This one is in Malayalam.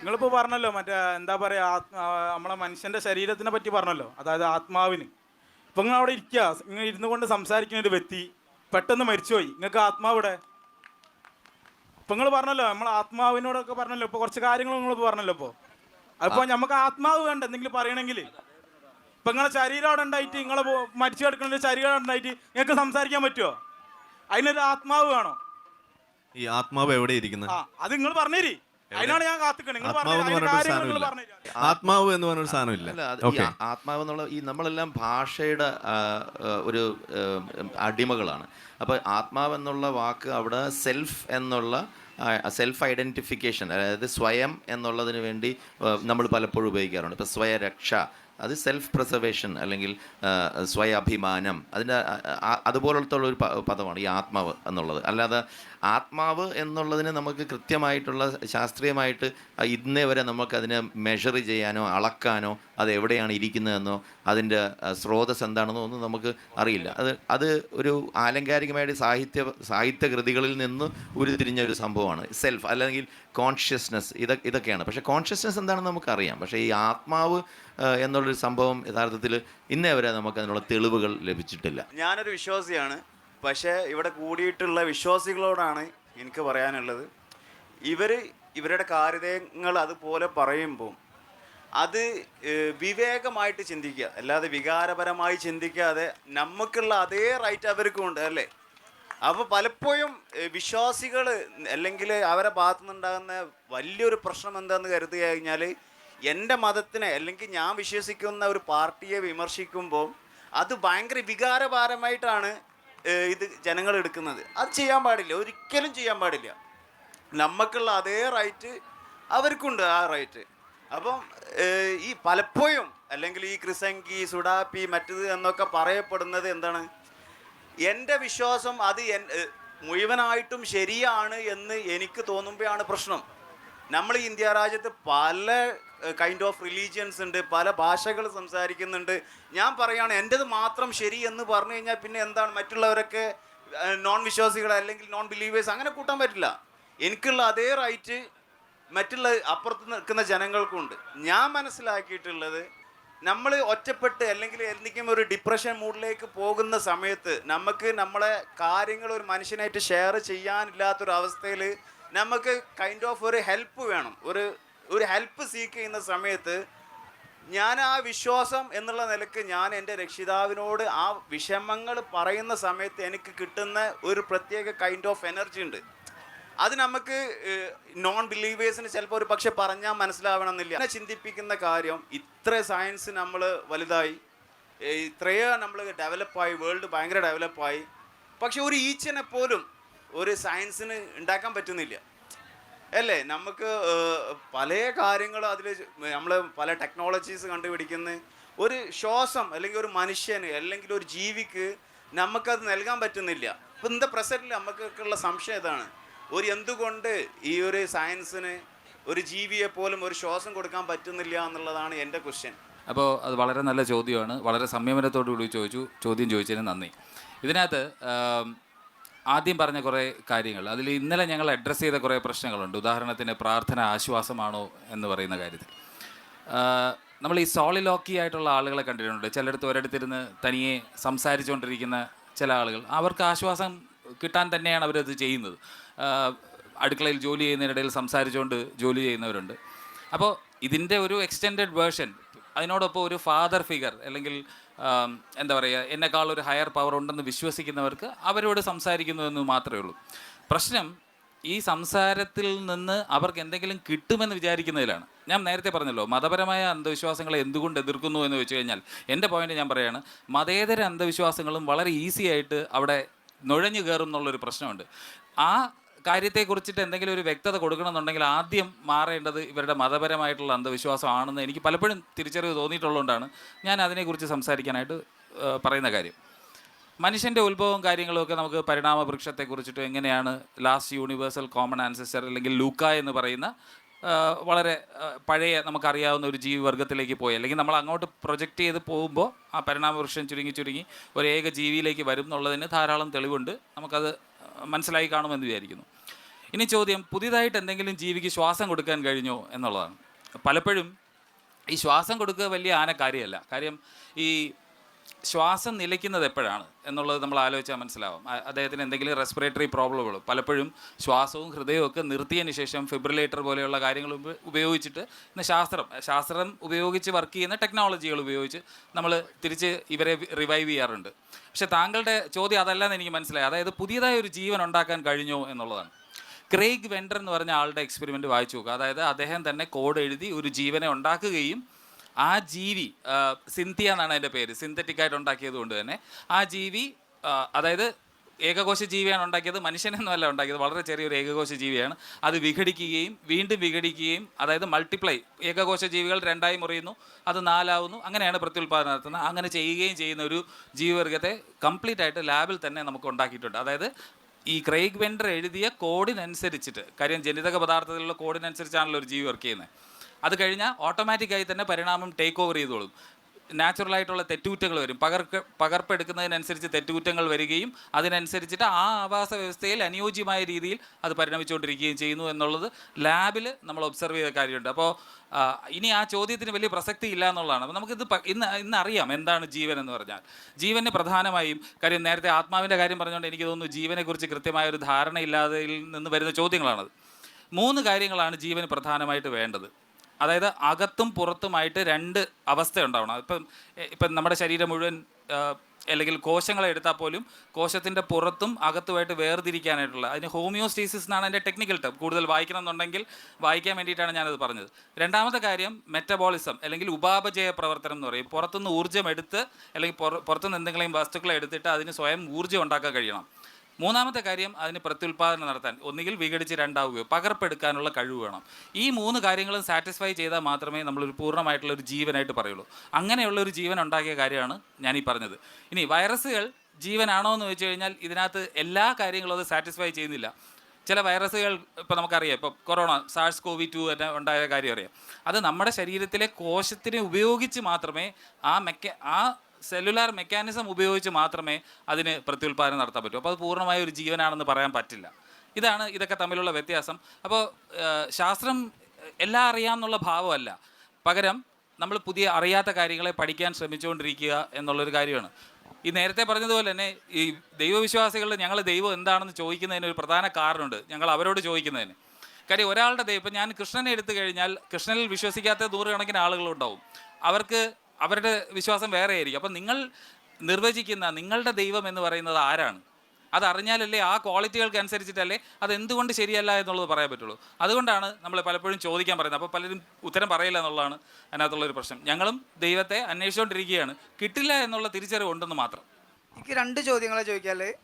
നിങ്ങളിപ്പോൾ പറഞ്ഞല്ലോ മറ്റേ എന്താ പറയുക ആത്മാ നമ്മളെ മനുഷ്യന്റെ ശരീരത്തിനെ പറ്റി പറഞ്ഞല്ലോ അതായത് ആത്മാവിന്. ഇപ്പം നിങ്ങൾ അവിടെ ഇരിക്കുക നിങ്ങൾ ഇരുന്നു കൊണ്ട് സംസാരിക്കുന്ന ഒരു വ്യക്തി പെട്ടെന്ന് മരിച്ചുപോയി. നിങ്ങൾക്ക് ആത്മാവ് ഇവിടെ ഇപ്പം നിങ്ങൾ പറഞ്ഞല്ലോ നമ്മൾ ആത്മാവിനോടൊക്കെ പറഞ്ഞല്ലോ ഇപ്പോൾ കുറച്ച് കാര്യങ്ങൾ നിങ്ങൾ പറഞ്ഞല്ലോ ഇപ്പോൾ അപ്പോൾ നമുക്ക് ആത്മാവ് വേണ്ട എന്തെങ്കിലും പറയണമെങ്കിൽ. ഇപ്പം നിങ്ങളെ ശരീരം അവിടെ ഉണ്ടായിട്ട് നിങ്ങളെ മരിച്ചു കിടക്കുന്ന ഒരു ശരീരം ഉണ്ടായിട്ട് നിങ്ങൾക്ക് സംസാരിക്കാൻ പറ്റുമോ അതിനൊരു ആത്മാവ് വേണോ? ഈ ആത്മാവ് എവിടെ ഇരിക്കുന്നത് ആ അത് നിങ്ങൾ പറഞ്ഞേരി. അതിനാണ് ഞാൻ കാത്തിക്കണേ. ആത്മാവ് എന്ന് പറഞ്ഞൊരു പറഞ്ഞു സാധനം ഈ ഓക്കെ. ആ- ആത്മാവ് എന്നുള്ള ഈ നമ്മളെല്ലാം ഭാഷയുടെ ഒരു അടിമകളാണ്. അപ്പോൾ ആത്മാവ് എന്നുള്ള വാക്ക് അവിടെ സെൽഫ് എന്നുള്ള സെൽഫ് ഐഡന്റിഫിക്കേഷൻ അതായത് സ്വയം എന്നുള്ളതിന് വേണ്ടി നമ്മൾ പലപ്പോഴും ഉപയോഗിക്കാറുണ്ട്. ഇപ്പോൾ സ്വയരക്ഷ അത് സെൽഫ് പ്രിസർവേഷൻ അല്ലെങ്കിൽ സ്വയാഭിമാനം സ്വയ അഭിമാനം അതിന്റെ അതുപോലത്തുള്ള ഒരു പദമാണ് ഈ ആത്മാവ് എന്നുള്ളത്. അല്ലാതെ ആത്മാവ് എന്നുള്ളതിന് നമുക്ക് കൃത്യമായിട്ടുള്ള ശാസ്ത്രീയമായിട്ട് ഇന്നേ വരെ നമുക്കതിനെ മെഷർ ചെയ്യാനോ അളക്കാനോ അത് എവിടെയാണ് ഇരിക്കുന്നതെന്നോ അതിന്റെ സ്രോതസ് എന്താണെന്നോ ഒന്നും നമുക്ക് അറിയില്ല. അത് അത് ഒരു ആലങ്കാരികമായിട്ട് സാഹിത്യ സാഹിത്യകൃതികളിൽ നിന്ന് ഉരുത്തിരിഞ്ഞ ഒരു സംഭവമാണ്. സെൽഫ് അല്ലെങ്കിൽ കോൺഷ്യസ്നെസ് ഇത ഇതൊക്കെയാണ്. പക്ഷേ കോൺഷ്യസ്നെസ് എന്താണെന്ന് നമുക്കറിയാം. പക്ഷേ ഈ ആത്മാവ് എന്നുള്ളൊരു സംഭവം യഥാർത്ഥത്തിൽ ഇന്നേ വരെ നമുക്ക് അതിനുള്ള തെളിവുകൾ ലഭിച്ചിട്ടില്ല. ഞാനൊരു വിശ്വാസിയാണ്. പക്ഷേ ഇവിടെ കൂടിയിട്ടുള്ള വിശ്വാസികളോടാണ് എനിക്ക് പറയാനുള്ളത്. ഇവർ ഇവരുടെ കാര്യങ്ങൾ അതുപോലെ പറയുമ്പോൾ അത് വിവേകമായിട്ട് ചിന്തിക്കുക. അല്ലാതെ വികാരപരമായി ചിന്തിക്കാതെ നമുക്കുള്ള അതേ റൈറ്റ് അവർക്കും ഉണ്ട് അല്ലേ? അപ്പോൾ പലപ്പോഴും വിശ്വാസികൾ അല്ലെങ്കിൽ അവരെ ഭാഗത്തു നിന്നുണ്ടാകുന്ന വലിയൊരു പ്രശ്നം എന്താണെന്ന് കരുതി കഴിഞ്ഞാൽ എന്റെ മതത്തിനെ അല്ലെങ്കിൽ ഞാൻ വിശ്വസിക്കുന്ന ഒരു പാർട്ടിയെ വിമർശിക്കുമ്പോൾ അത് ഭയങ്കര വികാരപരമായിട്ടാണ് ഇത് ജനങ്ങൾ എടുക്കുന്നത്. അത് ചെയ്യാൻ പാടില്ല. ഒരിക്കലും ചെയ്യാൻ പാടില്ല. നമുക്കുള്ള അതേ റൈറ്റ് അവർക്കുണ്ട് ആ റൈറ്റ് അപ്പം ഈ പലപ്പോഴും അല്ലെങ്കിൽ ഈ ക്രിസങ്കി സുഡാപ്പി മറ്റത് എന്നൊക്കെ പറയപ്പെടുന്നത് എന്താണ്? എന്റെ വിശ്വാസം അത് എൻ മുഴുവനായിട്ടും ശരിയാണ് എന്ന് എനിക്ക് തോന്നുമ്പോഴാണ് പ്രശ്നം. നമ്മൾ ഇന്ത്യ രാജ്യത്ത് പല കൈൻഡ് ഓഫ് റിലീജിയൻസ് ഉണ്ട് പല ഭാഷകൾ സംസാരിക്കുന്നുണ്ട്. ഞാൻ പറയുകയാണ് എന്റെത് മാത്രം ശരി എന്ന് പറഞ്ഞു കഴിഞ്ഞാൽ പിന്നെ എന്താണ്? മറ്റുള്ളവരൊക്കെ നോൺ വിശ്വാസികൾ അല്ലെങ്കിൽ നോൺ ബിലീവേഴ്സ് അങ്ങനെ കൂട്ടാൻ പറ്റില്ല. എനിക്കുള്ള അതേ റൈറ്റ് മറ്റുള്ള അപ്പുറത്ത് നിൽക്കുന്ന ജനങ്ങൾക്കുണ്ട്. ഞാൻ മനസ്സിലാക്കിയിട്ടുള്ളത് നമ്മൾ ഒറ്റപ്പെട്ട് അല്ലെങ്കിൽ എന്തെങ്കിലും ഒരു ഡിപ്രഷൻ മൂഡിലേക്ക് പോകുന്ന സമയത്ത് നമുക്ക് നമ്മളെ കാര്യങ്ങൾ ഒരു മനുഷ്യനായിട്ട് ഷെയർ ചെയ്യാനില്ലാത്തൊരു അവസ്ഥയിൽ നമുക്ക് കൈൻഡ് ഓഫ് ഒരു ഹെൽപ്പ് വേണം. ഒരു ഒരു ഹെൽപ്പ് സീക്ക് ചെയ്യുന്ന സമയത്ത് ഞാൻ ആ വിശ്വാസം എന്നുള്ള നിലയ്ക്ക് ഞാൻ എന്റെ രക്ഷിതാവിനോട് ആ വിഷമങ്ങൾ പറയുന്ന സമയത്ത് എനിക്ക് കിട്ടുന്ന ഒരു പ്രത്യേക കൈൻഡ് ഓഫ് എനർജി ഉണ്ട്. അത് നമുക്ക് നോൺ ബിലീവേഴ്സിന് ചിലപ്പോൾ ഒരു പക്ഷെ പറഞ്ഞാൽ മനസ്സിലാവണമെന്നില്ല. എന്നെ ചിന്തിപ്പിക്കുന്ന കാര്യം ഇത്ര സയൻസ് നമ്മൾ വലുതായി. ഇത്രയോ നമ്മൾ ഡെവലപ്പായി വേൾഡ് ഭയങ്കര ഡെവലപ്പായി പക്ഷെ ഒരു ഈച്ചനെ പോലും ഒരു സയൻസിന് ഉണ്ടാക്കാൻ പറ്റുന്നില്ല. അല്ലേ? നമുക്ക് പല കാര്യങ്ങളും അതിൽ നമ്മൾ പല ടെക്നോളജീസ് കണ്ടുപിടിക്കുന്ന. ഒരു ശ്വാസം അല്ലെങ്കിൽ ഒരു മനുഷ്യന് അല്ലെങ്കിൽ ഒരു ജീവിക്ക് നമുക്കത് നൽകാൻ പറ്റുന്നില്ല. ഇപ്പം ഇന്നത്തെ പ്രസന്റിൽ നമുക്കൊക്കെയുള്ള സംശയം ഇതാണ്. ഒരു എന്തുകൊണ്ട് ഈ ഒരു സയൻസിന് ഒരു ജീവിയെ പോലും ഒരു ശ്വാസം കൊടുക്കാൻ പറ്റുന്നില്ല എന്നുള്ളതാണ് എന്റെ ക്വസ്റ്റ്യൻ അപ്പോൾ അത് വളരെ നല്ല ചോദ്യമാണ്. വളരെ സംയമനത്തോടു കൂടി ചോദിച്ചു ചോദ്യം ചോദിച്ചതിന് നന്ദി. ഇതിനകത്ത് ആദ്യം പറഞ്ഞ കുറേ കാര്യങ്ങൾ. അതിൽ ഇന്നലെ ഞങ്ങൾ അഡ്രസ്സ് ചെയ്ത കുറേ പ്രശ്നങ്ങളുണ്ട്. ഉദാഹരണത്തിന് പ്രാർത്ഥന ആശ്വാസമാണോ എന്ന് പറയുന്ന കാര്യത്തിൽ. നമ്മൾ ഈ സോളിലോക്കി ആയിട്ടുള്ള ആളുകളെ കണ്ടിട്ടുണ്ട്. ചിലയിടത്ത് ഒരിടത്തിരുന്ന് തനിയെ സംസാരിച്ചുകൊണ്ടിരിക്കുന്ന ചില ആളുകൾ. അവർക്ക് ആശ്വാസം കിട്ടാൻ തന്നെയാണ് അവരത് ചെയ്യുന്നത്. അടുക്കളയിൽ ജോലി ചെയ്യുന്നതിനിടയിൽ സംസാരിച്ചുകൊണ്ട് ജോലി ചെയ്യുന്നവരുണ്ട്. അപ്പോൾ ഇതിന്റെ ഒരു എക്സ്റ്റെൻഡഡ് വേർഷൻ അതിനോടൊപ്പം ഒരു ഫാദർ ഫിഗർ അല്ലെങ്കിൽ എന്താ പറയുക എന്നെക്കാൾ ഒരു ഹയർ പവർ ഉണ്ടെന്ന് വിശ്വസിക്കുന്നവർക്ക് അവരോട് സംസാരിക്കുന്നു എന്ന് മാത്രമേ ഉള്ളൂ. പ്രശ്നം ഈ സംസാരത്തിൽ നിന്ന് അവർക്ക് എന്തെങ്കിലും കിട്ടുമെന്ന് വിചാരിക്കുന്നതിലാണ്. ഞാൻ നേരത്തെ പറഞ്ഞല്ലോ മതപരമായ അന്ധവിശ്വാസങ്ങളെ എന്തുകൊണ്ട് എതിർക്കുന്നു എന്ന് വെച്ച് കഴിഞ്ഞാൽ എന്റെ പോയിന്റ് ഞാൻ പറയാണ് മതേതര അന്ധവിശ്വാസങ്ങളും വളരെ ഈസി ആയിട്ട് അവിടെ നുഴഞ്ഞു കയറും എന്നുള്ളൊരു പ്രശ്നമുണ്ട്. ആ കാര്യത്തെക്കുറിച്ചിട്ട് എന്തെങ്കിലും ഒരു വ്യക്തത കൊടുക്കണമെന്നുണ്ടെങ്കിൽ ആദ്യം മാറേണ്ടത് ഇവരുടെ മതപരമായിട്ടുള്ള അന്ധവിശ്വാസമാണെന്ന് എനിക്ക് പലപ്പോഴും തിരിച്ചറിവ് തോന്നിയിട്ടുള്ളതുകൊണ്ടാണ് ഞാൻ അതിനെക്കുറിച്ച് സംസാരിക്കാനായിട്ട് പറയുന്ന കാര്യം. മനുഷ്യന്റെ ഉത്ഭവവും കാര്യങ്ങളും ഒക്കെ നമുക്ക് പരിണാമ വൃക്ഷത്തെക്കുറിച്ചിട്ടും എങ്ങനെയാണ് ലാസ്റ്റ് യൂണിവേഴ്സൽ കോമൺ ആൻസസ്റ്റർ അല്ലെങ്കിൽ ലൂക്ക എന്ന് പറയുന്ന വളരെ പഴയ നമുക്കറിയാവുന്ന ഒരു ജീവിവർഗത്തിലേക്ക് പോയി. അല്ലെങ്കിൽ നമ്മൾ അങ്ങോട്ട് പ്രൊജക്റ്റ് ചെയ്ത് പോകുമ്പോൾ ആ പരിണാമ വൃക്ഷം ചുരുങ്ങി ചുരുങ്ങി ഒരു ഏക ജീവിയിലേക്ക് വരും എന്നുള്ളതിന് ധാരാളം തെളിവുണ്ട്. നമുക്കത് മനസ്സിലായി കാണുമെന്ന് വിചാരിക്കുന്നു. ഇനി ചോദ്യം പുതിയതായിട്ട് എന്തെങ്കിലും ജീവിക്ക് ശ്വാസം കൊടുക്കാൻ കഴിഞ്ഞോ എന്നുള്ളതാണ്. പലപ്പോഴും ഈ ശ്വാസം കൊടുക്കുക വലിയ ആന കാര്യമല്ല കാര്യം ഈ ശ്വാസം നിലയ്ക്കുന്നത് എപ്പോഴാണ് എന്നുള്ളത് നമ്മൾ ആലോചിച്ചാൽ മനസ്സിലാവും. അദ്ദേഹത്തിന് എന്തെങ്കിലും റെസ്പിറേറ്ററി പ്രോബ്ലമുകൾ പലപ്പോഴും ശ്വാസവും ഹൃദയവും ഒക്കെ നിർത്തിയതിന് ശേഷം ഫിബ്രിലേറ്റർ പോലെയുള്ള കാര്യങ്ങൾ ഉപയോഗിച്ചിട്ട് ഇന്ന് ശാസ്ത്രം ശാസ്ത്രം ഉപയോഗിച്ച് വർക്ക് ചെയ്യുന്ന ടെക്നോളജികൾ ഉപയോഗിച്ച് നമ്മൾ തിരിച്ച് ഇവരെ റിവൈവ് ചെയ്യാറുണ്ട്. പക്ഷെ താങ്കളുടെ ചോദ്യം അതല്ലെന്ന് എനിക്ക് മനസ്സിലായി. അതായത് പുതിയതായ ഒരു ജീവൻ ഉണ്ടാക്കാൻ കഴിഞ്ഞോ എന്നുള്ളതാണ്. ക്രേഗ് വെൻഡർ എന്ന് പറഞ്ഞ ആളുടെ എക്സ്പെരിമെന്റ് വായിച്ചു നോക്കുക. അതായത് അദ്ദേഹം തന്നെ കോഡ് എഴുതി ഒരു ജീവനെ ഉണ്ടാക്കുകയും ആ ജീവി സിന്തിയ എന്നാണ് അതിന്റെ പേര്. സിന്തറ്റിക് ആയിട്ട് ഉണ്ടാക്കിയത് കൊണ്ട് തന്നെ ആ ജീവി അതായത് ഏകകോശ ജീവിയാണ് ഉണ്ടാക്കിയത് മനുഷ്യനൊന്നുമല്ല ഉണ്ടാക്കിയത് വളരെ ചെറിയൊരു ഏകകോശ ജീവിയാണ്. അത് വിഘടിക്കുകയും വീണ്ടും വിഘടിക്കുകയും അതായത് മൾട്ടിപ്ലൈ ഏകകോശ ജീവികൾ രണ്ടായി മുറിയുന്നു അത് നാലാവുന്നു അങ്ങനെയാണ് പ്രത്യുൽപാദനം നടത്തുന്നത്. അങ്ങനെ ചെയ്യുകയും ചെയ്യുന്ന ഒരു ജീവിവർഗത്തെ കംപ്ലീറ്റ് ആയിട്ട് ലാബിൽ തന്നെ നമുക്ക് ഉണ്ടാക്കിയിട്ടുണ്ട്. അതായത് ഈ ക്രൈഗ് വെൻഡർ എഴുതിയ കോഡിനനുസരിച്ചിട്ട് കാര്യം ജനിതക പദാർത്ഥത്തിലുള്ള കോഡിനനുസരിച്ചാണല്ലോ ഒരു ജീവി വർക്ക് ചെയ്യുന്നത്. അത് കഴിഞ്ഞാൽ ഓട്ടോമാറ്റിക്കായി തന്നെ പരിണാമം ടേക്ക് ഓവർ ചെയ്തോളും നാച്ചുറലായിട്ടുള്ള തെറ്റുകുറ്റങ്ങൾ വരും. പകർക്ക് പകർപ്പെടുക്കുന്നതിനനുസരിച്ച് തെറ്റുകുറ്റങ്ങൾ വരികയും അതിനനുസരിച്ചിട്ട് ആ ആവാസ വ്യവസ്ഥയിൽ അനുയോജ്യമായ രീതിയിൽ അത് പരിണമിച്ചുകൊണ്ടിരിക്കുകയും ചെയ്യുന്നു എന്നുള്ളത് ലാബിൽ നമ്മൾ ഒബ്സർവ് ചെയ്ത കാര്യമുണ്ട്. അപ്പോൾ ഇനി ആ ചോദ്യത്തിന് വലിയ പ്രസക്തി ഇല്ല എന്നുള്ളതാണ്. അപ്പോൾ നമുക്കിത് ഇന്ന് ഇന്ന് അറിയാം എന്താണ് ജീവൻ എന്ന് പറഞ്ഞാൽ. ജീവന് പ്രധാനമായും കാര്യം നേരത്തെ ആത്മാവിന്റെ കാര്യം പറഞ്ഞുകൊണ്ട് എനിക്ക് തോന്നുന്നു ജീവനെക്കുറിച്ച് കൃത്യമായ ഒരു ധാരണയില്ലാതെ നിന്ന് വരുന്ന ചോദ്യങ്ങളാണത്. മൂന്ന് കാര്യങ്ങളാണ് ജീവന് പ്രധാനമായിട്ട് വേണ്ടത്. അതായത് അകത്തും പുറത്തുമായിട്ട് രണ്ട് അവസ്ഥ ഉണ്ടാവണം ഇപ്പം ഇപ്പം നമ്മുടെ ശരീരം മുഴുവൻ അല്ലെങ്കിൽ കോശങ്ങളെ എടുത്താൽ പോലും കോശത്തിന്റെ പുറത്തും അകത്തുമായിട്ട് വേർതിരിക്കാനായിട്ടുള്ള അതിന് ഹോമിയോസ്റ്റീസിസ് എന്നാണ് അതിന്റെ ടെക്നിക്കൽ ടേം കൂടുതൽ വായിക്കണം എന്നുണ്ടെങ്കിൽ വായിക്കാൻ വേണ്ടിയിട്ടാണ് ഞാനത് പറഞ്ഞത്. രണ്ടാമത്തെ കാര്യം മെറ്റബോളിസം അല്ലെങ്കിൽ ഉപാപചയ പ്രവർത്തനം എന്ന് പറയും. പുറത്തുനിന്ന് ഊർജം എടുത്ത് അല്ലെങ്കിൽ പുറത്തുനിന്ന് എന്തെങ്കിലും വസ്തുക്കളെ എടുത്തിട്ട് അതിന് സ്വയം ഊർജം ഉണ്ടാക്കാൻ കഴിയണം. മൂന്നാമത്തെ കാര്യം അതിന് പ്രത്യുൽപാദനം നടത്താൻ ഒന്നുകിൽ വിഘടിച്ച് രണ്ടാവുകയോ പകർപ്പെടുക്കാനുള്ള കഴിവ് വേണം. ഈ മൂന്ന് കാര്യങ്ങളും സാറ്റിസ്ഫൈ ചെയ്താൽ മാത്രമേ നമ്മളൊരു പൂർണമായിട്ടുള്ള ഒരു ജീവനായിട്ട് പറയുള്ളൂ. അങ്ങനെയുള്ള ഒരു ജീവൻ ഉണ്ടാക്കിയ കാര്യമാണ് ഞാൻ ഈ പറഞ്ഞത്. ഇനി വൈറസുകൾ ജീവനാണോ എന്ന് വെച്ച് കഴിഞ്ഞാൽ ഇതിനകത്ത് എല്ലാ കാര്യങ്ങളും അത് സാറ്റിസ്ഫൈ ചെയ്യുന്നില്ല. ചില വൈറസുകൾ ഇപ്പോൾ നമുക്കറിയാം ഇപ്പോൾ കൊറോണ സാഴ്സ് കോവി ടു തന്നെ ഉണ്ടായ കാര്യം അറിയാം. അത് നമ്മുടെ ശരീരത്തിലെ കോശത്തിനെ ഉപയോഗിച്ച് മാത്രമേ ആ മെക്ക ആ സെല്ലുലാർ മെക്കാനിസം ഉപയോഗിച്ച് മാത്രമേ അതിന് പ്രത്യുൽപാദനം നടത്താൻ പറ്റൂ. അപ്പോൾ അത് പൂർണമായ ഒരു ജീവനാണെന്ന് പറയാൻ പറ്റില്ല. ഇതാണ് ഇതൊക്കെ തമ്മിലുള്ള വ്യത്യാസം. അപ്പോൾ ശാസ്ത്രം എല്ലാം അറിയാമെന്നുള്ള ഭാവമല്ല. പകരം നമ്മൾ പുതിയ അറിയാത്ത കാര്യങ്ങളെ പഠിക്കാൻ ശ്രമിച്ചുകൊണ്ടിരിക്കുക എന്നുള്ളൊരു കാര്യമാണ്. ഈ നേരത്തെ പറഞ്ഞതുപോലെ തന്നെ ഈ ദൈവവിശ്വാസികളുടെ ഞങ്ങൾ ദൈവം എന്താണെന്ന് ചോദിക്കുന്നതിന് ഒരു പ്രധാന കാരണമുണ്ട്. ഞങ്ങൾ അവരോട് ചോദിക്കുന്നതിന്. കാര്യം ഒരാളുടെ ദൈവം ഞാൻ കൃഷ്ണനെ എടുത്തു കഴിഞ്ഞാൽ കൃഷ്ണനിൽ വിശ്വസിക്കാത്ത നൂറുകണക്കിന് ആളുകളുണ്ടാവും. അവർക്ക് അവരുടെ വിശ്വാസം വേറെ ആയിരിക്കും അപ്പം നിങ്ങൾ നിർവചിക്കുന്ന നിങ്ങളുടെ ദൈവം എന്ന് പറയുന്നത് ആരാണ്? അത് അറിഞ്ഞാലല്ലേ ആ ക്വാളിറ്റികൾക്ക് അനുസരിച്ചിട്ടല്ലേ അത് എന്തുകൊണ്ട് ശരിയല്ല എന്നുള്ളത് പറയാൻ പറ്റുള്ളൂ. അതുകൊണ്ടാണ് നമ്മൾ പലപ്പോഴും ചോദിക്കാൻ പറയുന്നത്. അപ്പോൾ പലരും ഉത്തരം പറയില്ല എന്നുള്ളതാണ് അതിനകത്തുള്ളൊരു പ്രശ്നം. ഞങ്ങളും ദൈവത്തെ അന്വേഷിച്ചുകൊണ്ടിരിക്കുകയാണ് കിട്ടില്ല എന്നുള്ള തിരിച്ചറിവ് ഉണ്ടെന്ന് മാത്രം. എനിക്ക് രണ്ട് ചോദ്യങ്ങളെ ചോദിക്കാൽ